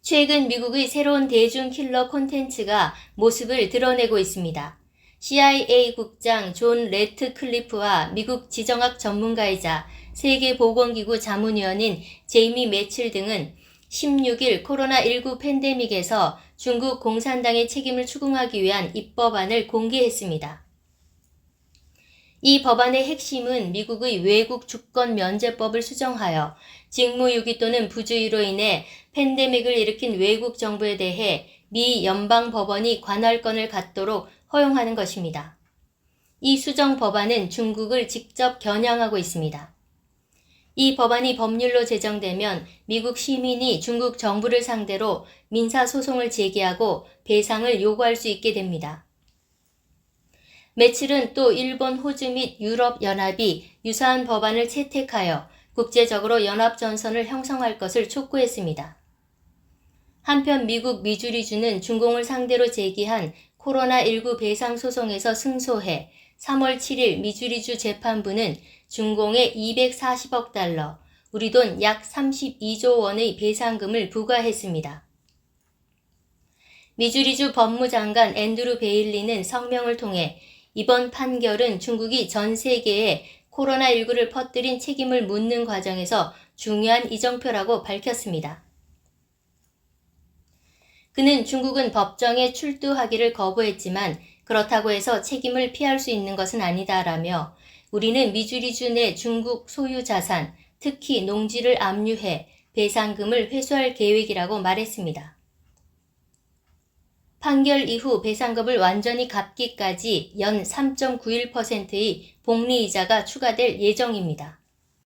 최근 미국의 새로운 대중 킬러 콘텐츠가 모습을 드러내고 있습니다. CIA 국장 존 레트 클리프와 미국 지정학 전문가이자 세계보건기구 자문위원인 제이미 매칠 등은 16일 코로나19 팬데믹에서 중국 공산당의 책임을 추궁하기 위한 입법안을 공개했습니다. 이 법안의 핵심은 미국의 외국 주권 면제법을 수정하여 직무유기 또는 부주의로 인해 팬데믹을 일으킨 외국 정부에 대해 미 연방 법원이 관할권을 갖도록 허용하는 것입니다. 이 수정 법안은 중국을 직접 겨냥하고 있습니다. 이 법안이 법률로 제정되면 미국 시민이 중국 정부를 상대로 민사소송을 제기하고 배상을 요구할 수 있게 됩니다. 매칠은 또 일본, 호주 및 유럽 연합이 유사한 법안을 채택하여 국제적으로 연합전선을 형성할 것을 촉구했습니다. 한편 미국 미주리주는 중공을 상대로 제기한 코로나19 배상 소송에서 승소해 3월 7일 미주리주 재판부는 중공에 240억 달러, 우리 돈 약 32조 원의 배상금을 부과했습니다. 미주리주 법무장관 앤드루 베일리는 성명을 통해 이번 판결은 중국이 전 세계에 코로나19를 퍼뜨린 책임을 묻는 과정에서 중요한 이정표라고 밝혔습니다. 그는 중국은 법정에 출두하기를 거부했지만 그렇다고 해서 책임을 피할 수 있는 것은 아니다라며 우리는 미주리주 내 중국 소유 자산, 특히 농지를 압류해 배상금을 회수할 계획이라고 말했습니다. 판결 이후 배상금을 완전히 갚기까지 연 3.91%의 복리이자가 추가될 예정입니다.